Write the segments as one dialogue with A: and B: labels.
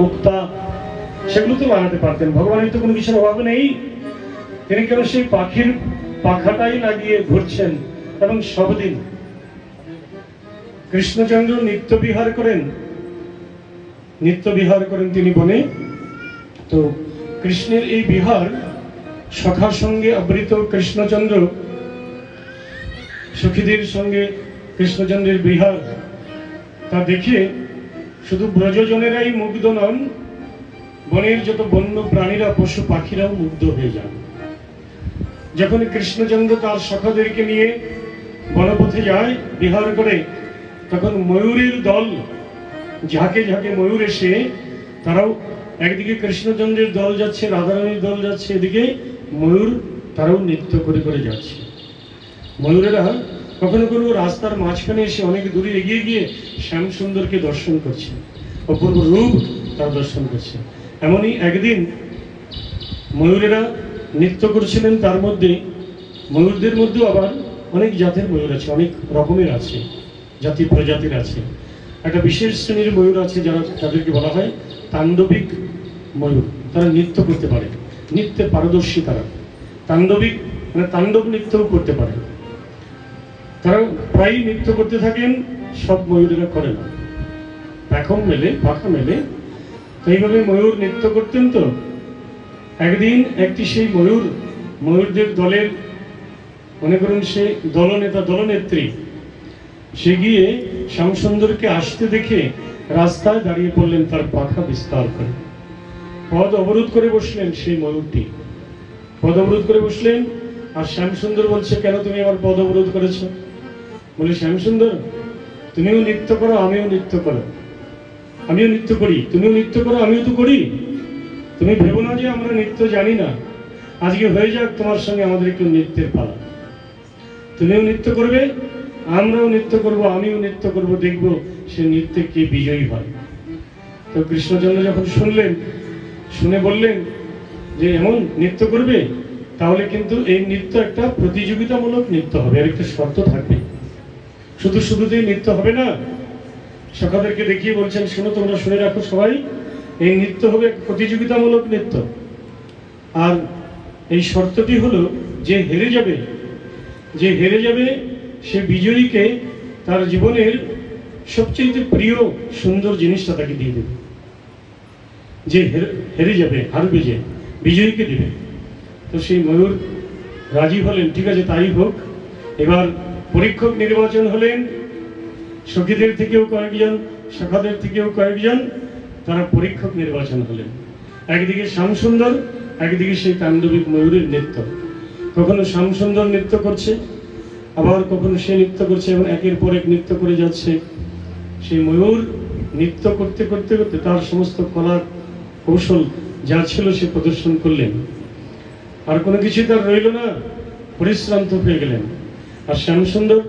A: মুক্তা, সেগুলো তো বানাতে পারতেন। ভগবানের তো কোনো কিছুর অভাব নেই। তিনি কেন সেই পাখির পাখাটাই লাগিয়ে ঘুরছেন এবং সবদিন কৃষ্ণচন্দ্র নিত্য বিহার করেন? নিত্য বিহার করেন তিনি বনে। তো কৃষ্ণের এই বিহার সখার সঙ্গে আবৃত কৃষ্ণচন্দ্র, সখীদের সঙ্গে কৃষ্ণচন্দ্রের বিহার, তা দেখে শুধু ব্রজজনেরাই মুগ্ধ নন, বনের যত বন্য প্রাণীরা পশু পাখিরাও মুগ্ধ হয়ে যান। যখন কৃষ্ণচন্দ্র তার সখাদেরকে নিয়ে বনপথে যায় বিহার করে, তখন ময়ূরের দল ঝাঁকে ঝাঁকে ময়ূর এসে তারাও একদিকে কৃষ্ণচন্দ্রের দল যাচ্ছে, রাধারানীর দল যাচ্ছে, এদিকে ময়ূর তারাও নৃত্য করে করে যাচ্ছে। ময়ূরেরা কখনো কোনো রাস্তার মাঝখানে এসে অনেক দূরে এগিয়ে গিয়ে শ্যাম সুন্দরকে দর্শন করছে। অপূর্ব রূপ তার দর্শন করছে। এমনই একদিন ময়ূরেরা নৃত্য করছিলেন, তার মধ্যে ময়ূরদের মধ্যেও আবার অনেক জাতের ময়ূর আছে, অনেক রকমের আছে, জাতি প্রজাতির আছে। একটা বিশেষ শ্রেণির ময়ূর আছে যারা তাদেরকে বলা হয় তাণ্ডবিক ময়ূর। তারা নৃত্য করতে পারে। নৃত্যে পারদর্শী তারা। তাণ্ডবিক মানে তাণ্ডব নৃত্যও করতে পারে। প্রায়ই নৃত্য করতে থাকেন, সব ময়ূরেরা করে না এখন মেলে, পাখা মেলে। তো এইভাবে ময়ূর নৃত্য করতেন তো। একদিন একটি সেই ময়ূর, ময়ূরদের দলের, মনে করুন সে দলনেতা, দলনেত্রী, সে গিয়ে শ্যামসুন্দরকে আসতে দেখে রাস্তায় দাঁড়িয়ে পড়লেন তার পাখা বিস্তার করে। পদ অবরোধ করে বসলেন সেই ময়ূরটি। পদ অবরোধ করে বসলেন, আর শ্যামসুন্দর বলছে, কেন তুমি আমার পদ অবরোধ করেছ? বলে শ্যামসুন্দর তুমিও নৃত্য করো, আমিও নৃত্য করো। আমিও নৃত্য করি, তুমিও নৃত্য করো, আমিও তো করি। তুমি ভেবো না যে আমরা নৃত্য জানি না। আজকে হয়ে যাক তোমার সঙ্গে আমাদের একটু নৃত্যের পালা। তুমিও নৃত্য করবে, আমরাও নৃত্য করব, আমিও নৃত্য করব, দেখব সে নৃত্যে কে বিজয়ী হয়। তো কৃষ্ণচন্দ্র যখন শুনলেন, শুনে বললেন যে, এমন নৃত্য করবে, তাহলে কিন্তু এই নৃত্য একটা প্রতিযোগিতামূলক নৃত্য হবে আর একটা শর্ত থাকবে। শুধু শুধু শুধুতেই নৃত্য হবে না? সখাদেরকে দেখিয়ে বলছেন, শোনো, তোমরা শুনে রাখো সবাই, এই নৃত্য হবে প্রতিযোগিতামূলক নৃত্য। আর এই শর্তটি হলো, যে হেরে যাবে, যে হেরে যাবে, সে বিজয়ীকে তার জীবনের সবচেয়ে প্রিয় সুন্দর জিনিসটা তাকে দিয়ে দেবে। যে হেরে যাবে, হারবে যে, বিজয়ীকে দেবে। তো সেই ময়ূর রাজি হলেন, ঠিক আছে, তাই হোক, এবার পরীক্ষক নির্বাচন হলেন, সখীদের থেকেও কয়েকজন, সখাদের থেকেও কয়েকজন, তারা পরীক্ষক নির্বাচন হলেন। একদিকে শ্যামসুন্দর, একদিকে সেই তাণ্ডবিক ময়ূরের নৃত্য। কখনো শ্যামসুন্দর নৃত্য করছে, আবার কখনো সে নৃত্য করছে এবং একের পর এক নৃত্য করে যাচ্ছে। সেই ময়ূর নৃত্য করতে করতে করতে তার সমস্ত কলা কৌশল যা ছিল সে প্রদর্শন করলেন। আর কোনো কিছু তার রইল না, পরিশ্রান্ত হয়ে গেলেন। আর শ্যামসুন্দর,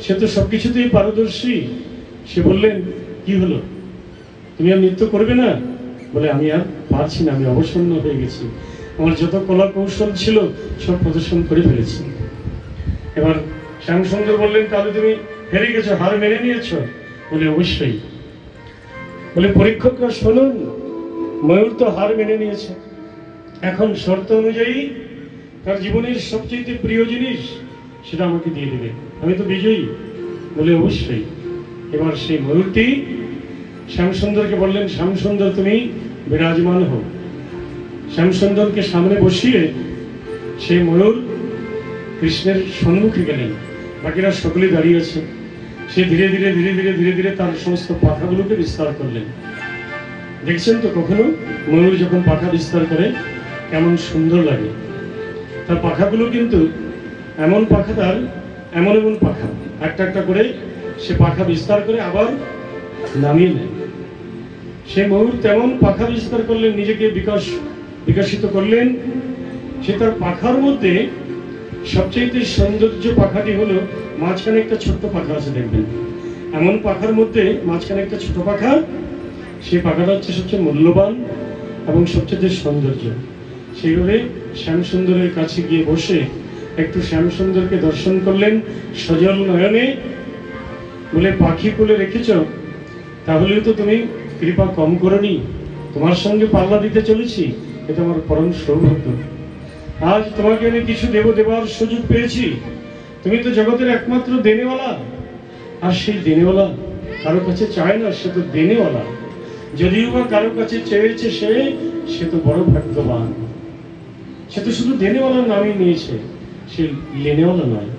A: সে তো সব কিছুতেই পারদর্শী। সে বললেন, কি হলো? তুমি আর নৃত্য করবে না? বলে, আমি আর পারছি না, আমি অবসন্ন হয়ে গেছি। আমার যত কলা কৌশল ছিল, সব প্রদর্শন করে ফেলেছি। এবার শ্যামসুন্দর বললেন, তাহলে তুমি হেরে গেছো, হার মেনে নিয়েছো? বলে, অবশ্যই। বলে, পরীক্ষকরা শুনুন, ময়ূর তো হার মেনে নিয়েছে। এখন শর্ত অনুযায়ী তার জীবনের সবচেয়ে প্রিয় জিনিস সেটা আমাকে দিয়ে দেবে। আমি তো বিজয়ী। বলে অবশ্যই। এবার সেই ময়ূরটি শ্যামসুন্দরকে বললেন, শ্যামসুন্দর, তুমি বিরাজমান হও। শ্যামসুন্দরকে সামনে বসিয়ে সেই ময়ূর কৃষ্ণের সম্মুখে গেলেন। বাকিরা সকলে দাঁড়িয়ে আছে। সে ধীরে ধীরে ধীরে ধীরে ধীরে ধীরে তার সমস্ত পাখাগুলোকে বিস্তার করলেন। দেখছেন তো কখনো ময়ূর যখন পাখা বিস্তার করে, কেমন সুন্দর লাগে। তার পাখাগুলো কিন্তু এমন পাখা তার, এমন এমন পাখা। একটা একটা করে সে পাখা বিস্তার করে আবার নামিয়ে নেয়। সে ময়ূর তেমন পাখা বিস্তার করলেন নিজেকে বিকাশ, বিকশিত করলেন। সে তার পাখার মধ্যে সবচেয়ে সৌন্দর্য পাখাটি হলো, মাঝখানে একটা ছোট্ট পাখা আছে, দেখবেন। এমন পাখার মধ্যে মাঝখানে একটা ছোট পাখা, সেই পাখাটা হচ্ছে সবচেয়ে মূল্যবান এবং সবচেয়ে সৌন্দর্য। সেইভাবে শ্যামসুন্দরের কাছে গিয়ে বসে একটু শ্যামসুন্দরকে দর্শন করলেন, সজল নয়নে বলে, পাখি কুলে রেখেছ? তাহলে তো তুমি কৃপা কম করনি। তোমার সঙ্গে পাল্লা দিতে চলেছি এটা আমার পরম সৌভাগ্য। আজ তোমাকে আমি কিছু দেব, দেবার সুযোগ পেয়েছি। তুমি তো জগতের একমাত্র দেনেওয়ালা। আর সেই দেনেওয়ালা কারও কাছে চায় না, সে তো দেনেওয়ালা। যদিও বা কারও কাছে চেয়েছে সে সে তো বড় ভাগ্যবান। সে তো শুধু দেনেওয়ালার নামই নিয়েছে। সে লেনেওয়ালা নয়।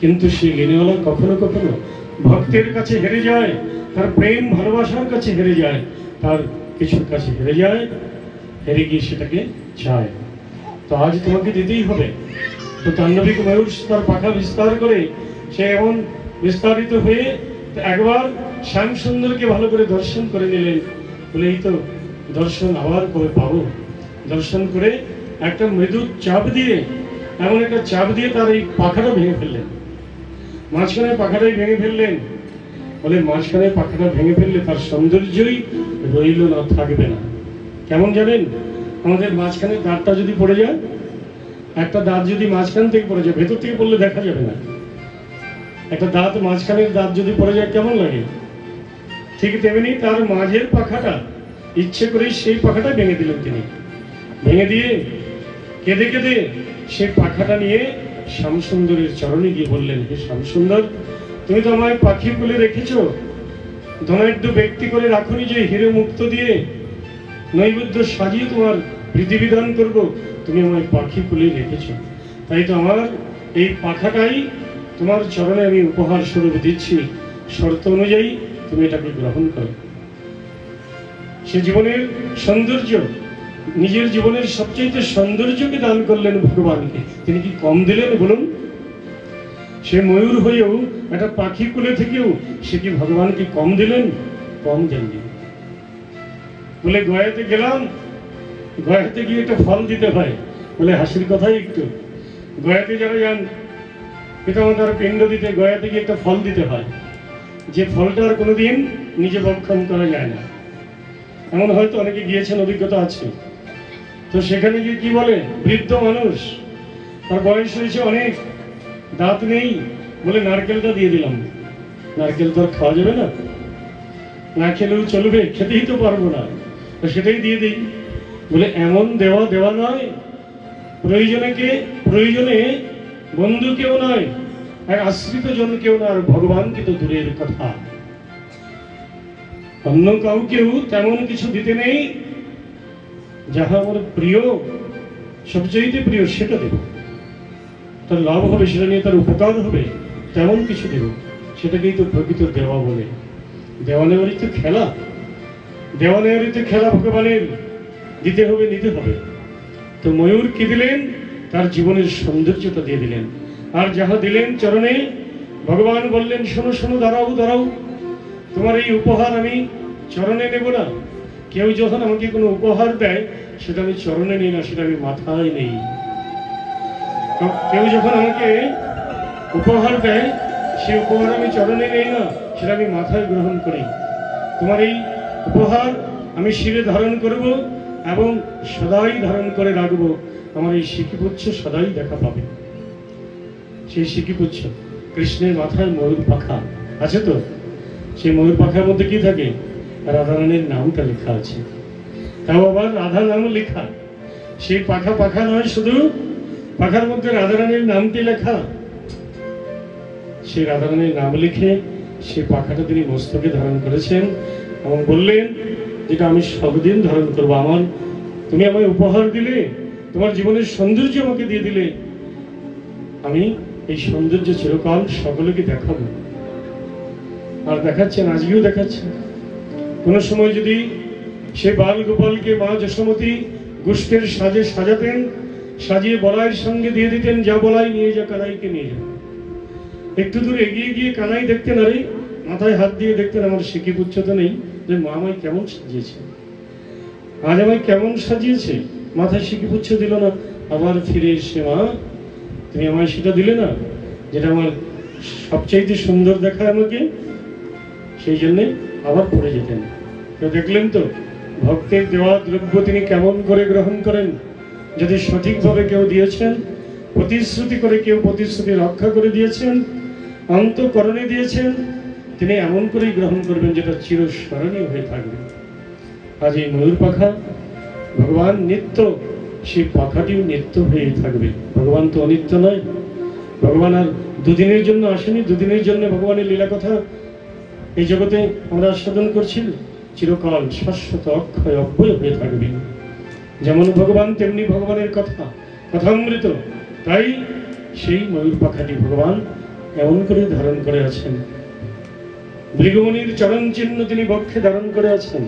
A: কিন্তু সে লেনেওয়ালা কখনো কখনো ভক্তের কাছে হেরে যায়, তার প্রেম, ভালোবাসার কাছে হেরে যায়, তার কিছুর কাছে হেরে যায়, হেরে গিয়ে সেটাকে চায়। তো আজ তোমাকে দিতেই হবে। তো তাণ্ডবিক ময়ূর তার পাখা বিস্তার করে সে এমন বিস্তারিত হয়ে একবার শ্যাম সুন্দরকে ভালো করে দর্শন করে নিলেন। বলে, এই তো দর্শন আবার কবে পাবো। দর্শন করে একটা মৃদু চাপ দিয়ে এমন একটা চাপ দিয়ে তার এই পাখাটা ভেঙে ফেললেন। মাঝখানে পাখাটাই ভেঙে ফেললেন। বলে মাঝখানে পাখাটা ভেঙে ফেললে তার সৌন্দর্যই রইল না, থাকবে না। কেমন জানেন? আমাদের মাঝখানে দাঁতটা যদি পড়ে যায়, একটা দাঁত যদি মাঝখান থেকে পড়ে যায়, ভেতর থেকে পড়লে দেখা যাবে না। একটা দাঁত মাঝখানের দাঁত যদি পড়ে যায়, কেমন লাগে? ঠিক তেমনি তার মাঝের পাখাটা, ইচ্ছে করেই সেই পাখাটা ভেঙে দিলেন তিনি। ভেঙে দিয়ে কেঁদে কেঁদে সেই পাখাটা নিয়ে শ্যামসুন্দরের চরণে গিয়ে বললেন, হে শ্যামসুন্দর, তুমি তো আমায় পাখি বলে রেখেছ। ধনাঢ্য ব্যক্তি করে রাখুনি যে হিরে মুক্ত দিয়ে। নৈবেদ্য সাজিয়ে তোমার বিধিবিধান করব, তুমি আমায় পাখি কুলে রেখেছ। তাই তো আমার এই পাখাটাই তোমার চরণে আমি উপহার স্বরূপ দিচ্ছি। শর্ত অনুযায়ী তুমি এটাকে গ্রহণ করো। সে জীবনের সৌন্দর্য নিজের জীবনের সবচেয়ে সৌন্দর্যকে দান করলেন ভগবানকে। তিনি কি কম দিলেন, বলুন? সে ময়ূর হয়েও একটা পাখি কুলে থেকেও সে কি ভগবানকে কম দিলেন? কম দেননি বলে, গয়াতে গেলাম, গয়াতে গিয়ে একটা ফল দিতে হয়। বলে, হাসির কথাই একটু। গয়াতে যারা যান পিতামাতার পিণ্ড দিতে গয়াতে গিয়ে একটা ফল দিতে হয়। যে ফলটা আর কোনোদিন নিজে ভক্ষণ করা যায় না। এমন হয়তো অনেকে গিয়েছেন, অভিজ্ঞতা আছে। তো সেখানে গিয়ে কি বলে? বৃদ্ধ মানুষ। তার বয়স হয়েছে অনেক। দাঁত নেই বলে নারকেলটা দিয়ে দিলাম। নারকেল তো আর খাওয়া যাবে না। না খেলেও চলবে, খেতেই তো পারব না। তো সেটাই দিয়ে দিই। বলে, এমন দেওয়া দেওয়া নয়। প্রয়োজনে কে? প্রয়োজনে বন্ধু কেউ নয়। এক আশ্রিত জন কেউ না। আর ভগবানকে তো দূরের কথা। অন্য কাউকেও তেমন কিছু দিতে নেই। যাহা আমার প্রিয় সবচেয়ে প্রিয় সেটা দেব। তার লাভ হবে সেটা নিয়ে তার উপকার হবে, তেমন কিছু দেব। সেটাকেই তো প্রকৃত দেওয়া বলে। দেওয়া নেওয়ারই তো খেলা দেওয়া নেওয়ারই তো খেলা ভগবানের, দিতে হবে, নিতে হবে। তো ময়ূর কি দিলেন? তার জীবনের সৌন্দর্যতা দিয়ে দিলেন। আর যাহা দিলেন চরণে, ভগবান বললেন, শোনো শোনো, দাঁড়াও দাঁড়াও। তোমার এই উপহার আমি চরণে নেব না। কেউ যখন আমাকে কোনো উপহার দেয়, সেটা আমি চরণে নিই না, সেটা আমি মাথায় নেই। কেউ যখন আমাকে উপহার দেয়, সে উপহার আমি চরণে নেই না, সেটা আমি মাথায় গ্রহণ করি। তোমার এই উপহার আমি শিরে ধারণ করব এবং সদাই ধারণ করে রাখব। আমার এই শিখিপুচ্ছ সদাই দেখা পাবে। সেই শিখিপুচ্ছ কৃষ্ণের মাথায় ময়ূর পাখা। আছে তো? সেই ময়ূর পাখার মধ্যে কি থাকে? রাধারানীর নামটা লেখা আছে। তাও আবার রাধা নাম লেখা। সেই পাখা পাখা নয়, শুধু পাখার মধ্যে রাধারানীর নামটি লেখা। সেই রাধারানীর নাম লিখে সেই পাখাটা তিনি মস্তকে ধারণ করেছেন এবং বললেন, যেটা আমি সবদিন ধারণ করব, আমার তুমি আমায় উপহার দিলে, তোমার জীবনের সৌন্দর্য আমাকে দিয়ে দিলে। আমি এই সৌন্দর্য চিরকাল সকলকে দেখাবো। আর দেখাচ্ছেন, আজকেও দেখাচ্ছেন। কোনো সময় যদি সে বাল গোপালকে মা যশোমতী গোষ্ঠের সাজে সাজাতেন, সাজিয়ে বলাইয়ের সঙ্গে দিয়ে দিতেন, যা বলাই নিয়ে যা, কানাইকে নিয়ে যা। একটু দূর এগিয়ে গিয়ে কানাই দেখতেন, আরে, মাথায় হাত দিয়ে দেখতেন আমার শিখি পুচ্ছতা নেই যে মা আমায় কেমন সাজিয়েছে। আজ আমায় কেমন সাজিয়েছে? মাথায় শিখি পুচ্ছ দিল না, আবার ফিরে এসে মা, তুমি আমায় সেটা দিলে না, যেটা আমার সবচাইতে সুন্দর দেখায় আমাকে, সেই জন্যে আবার পড়ে যেতেন। তো দেখলেন তো, ভক্তের দেওয়া দ্রব্য তিনি কেমন করে গ্রহণ করেন? যদি সঠিকভাবে কেউ দিয়েছেন, প্রতিশ্রুতি করে কেউ প্রতিশ্রুতি রক্ষা করে দিয়েছেন, অন্তকরণে দিয়েছেন, তিনি এমন করেই গ্রহণ করবেন যেটা চিরস্মরণীয় হয়ে থাকবে। আজ এই ময়ূর পাখা, ভগবান নিত্য, সেই পাখাটিও নিত্য হয়ে থাকবে। ভগবান তো অনিত্য নয়। ভগবান আর দুদিনের জন্য আসেনি, দুদিনের জন্য ভগবানের লীলা কথা এই জগতে আমরা আস্বাদন করছি চিরকাল শাশ্বত অক্ষয় অব্যয় হয়ে থাকবে। যেমন ভগবান, তেমনি ভগবানের কথা, কথামৃত। তাই সেই ময়ূর পাখাটি ভগবান এমন করে ধারণ করে আছেন। ভৃগমণির চরণ চিহ্ন তিনি বক্ষে ধারণ করে আছেন।